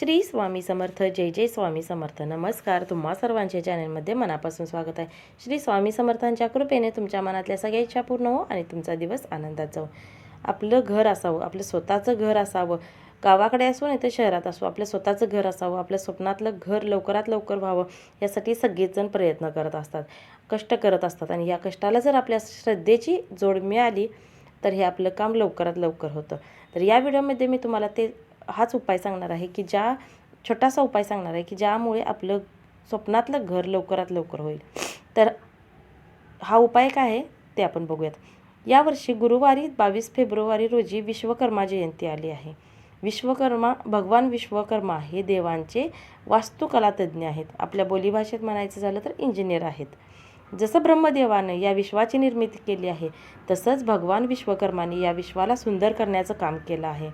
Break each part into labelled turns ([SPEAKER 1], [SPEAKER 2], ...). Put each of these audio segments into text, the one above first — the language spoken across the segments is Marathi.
[SPEAKER 1] श्री स्वामी समर्थ जय जय स्वामी समर्थ. नमस्कार तुम्हा सर्वांच्या चॅनलमध्ये मनापासून स्वागत आहे. श्री स्वामी समर्थांच्या कृपेने तुमच्या मनातल्या सगळ्या इच्छा पूर्ण हो आणि तुमचा दिवस आनंदात जाऊ आपलं घर असावं आपलं स्वतःचं घर असावं. गावाकडे असो नाही तर शहरात असो आपलं स्वतःचं घर असावं आपल्या स्वप्नातलं घर लवकरात लवकर व्हावं यासाठी सगळेजण प्रयत्न करत असतात कष्ट करत असतात आणि या कष्टाला जर आपल्या श्रद्धेची जोड मिळाली तर हे आपलं काम लवकरात लवकर होतं. तर या व्हिडिओमध्ये मी तुम्हाला ते हाच उपाय सांगणार आहे की ज्या छोटासा उपाय सांगणार आहे की ज्यामुळे आपलं स्वप्नातलं घर लवकरात लवकर होईल. तर हा उपाय काय आहे ते आपण बघूयात. यावर्षी गुरुवारी बावीस फेब्रुवारी रोजी विश्वकर्मा जयंती आली आहे. विश्वकर्मा भगवान विश्वकर्मा हे देवांचे वास्तुकलातज्ञ आहेत. आपल्या बोलीभाषेत म्हणायचं झालं तर इंजिनियर आहेत. जसं ब्रह्मदेवानं या विश्वाची निर्मिती केली आहे तसंच भगवान विश्वकर्माने या विश्वाला सुंदर करण्याचं काम केलं आहे.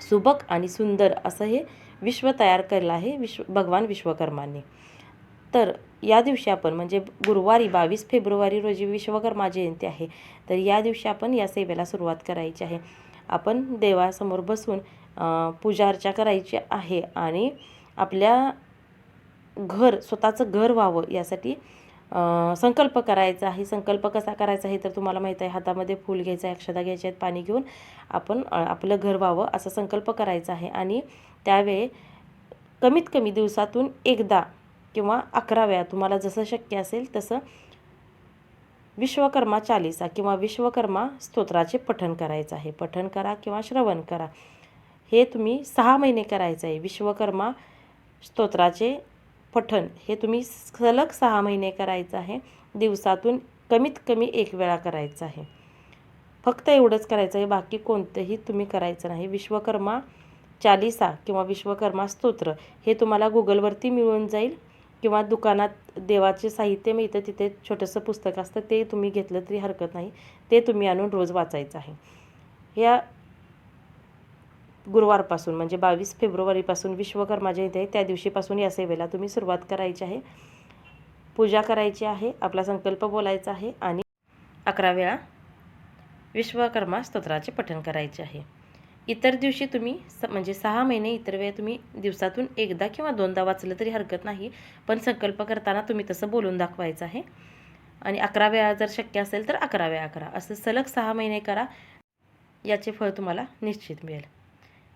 [SPEAKER 1] सुबक आणि सुंदर असं हे विश्व तयार केलं आहे विश्व भगवान विश्वकर्मांनी. तर या दिवशी आपण म्हणजे गुरुवारी बावीस फेब्रुवारी रोजी विश्वकर्मा जयंती आहे तर या दिवशी आपण या सेवेला सुरुवात करायची आहे. आपण देवासमोर बसून पूजा अर्चा करायची आहे आणि आपल्या घर स्वतःचं घर व्हावं यासाठी संकल्प करायचा आहे. संकल्प कसा करायचा आहे तर तुम्हाला माहीत आहे. हातामध्ये फूल घ्यायचं आहे अक्षता घ्यायच्या आहेत पाणी घेऊन आपण आपलं घर व्हावं असा संकल्प करायचा आहे. आणि त्यावेळी कमीत कमी दिवसातून एकदा किंवा अकरा वेळा तुम्हाला जसं शक्य असेल तसं विश्वकर्मा चालिसा किंवा विश्वकर्मा स्तोत्राचे पठण करायचं आहे. पठण करा किंवा श्रवण करा. हे तुम्ही सहा महिने करायचं आहे. विश्वकर्मा स्तोत्राचे पठण हे तुम्ही सलग सहा महिने करायचं आहे. दिवसातून कमीत कमी एक वेळा करायचं आहे. फक्त एवढंच करायचं आहे. बाकी कोणतंही तुम्ही करायचं नाही. विश्वकर्मा चालिसा किंवा विश्वकर्मा स्तोत्र हे तुम्हाला गुगलवरती मिळून जाईल किंवा दुकानात देवाचे साहित्य मिळतं तिथे छोटंसं पुस्तक असतं ते तुम्ही घेतलं तरी हरकत नाही. ते तुम्ही आणून रोज वाचायचं आहे. या गुरुवारपासून म्हणजे बावीस फेब्रुवारीपासून विश्वकर्मा जयंती आहे. त्या दिवशीपासून या सेवेला तुम्ही सुरुवात करायची आहे. पूजा करायची आहे आपला संकल्प बोलायचा आहे आणि अकरा वेळा विश्वकर्मा स्तोत्राचे पठण करायचे आहे. इतर दिवशी तुम्ही स म्हणजे सहा महिने इतर वेळ तुम्ही दिवसातून एकदा किंवा दोनदा वाचलं तरी हरकत नाही पण संकल्प करताना तुम्ही तसं बोलून दाखवायचं आहे. आणि अकरा वेळा जर शक्य असेल तर अकरा वेळा करा. असं सलग सहा महिने करा याचे फळ तुम्हाला निश्चित मिळेल.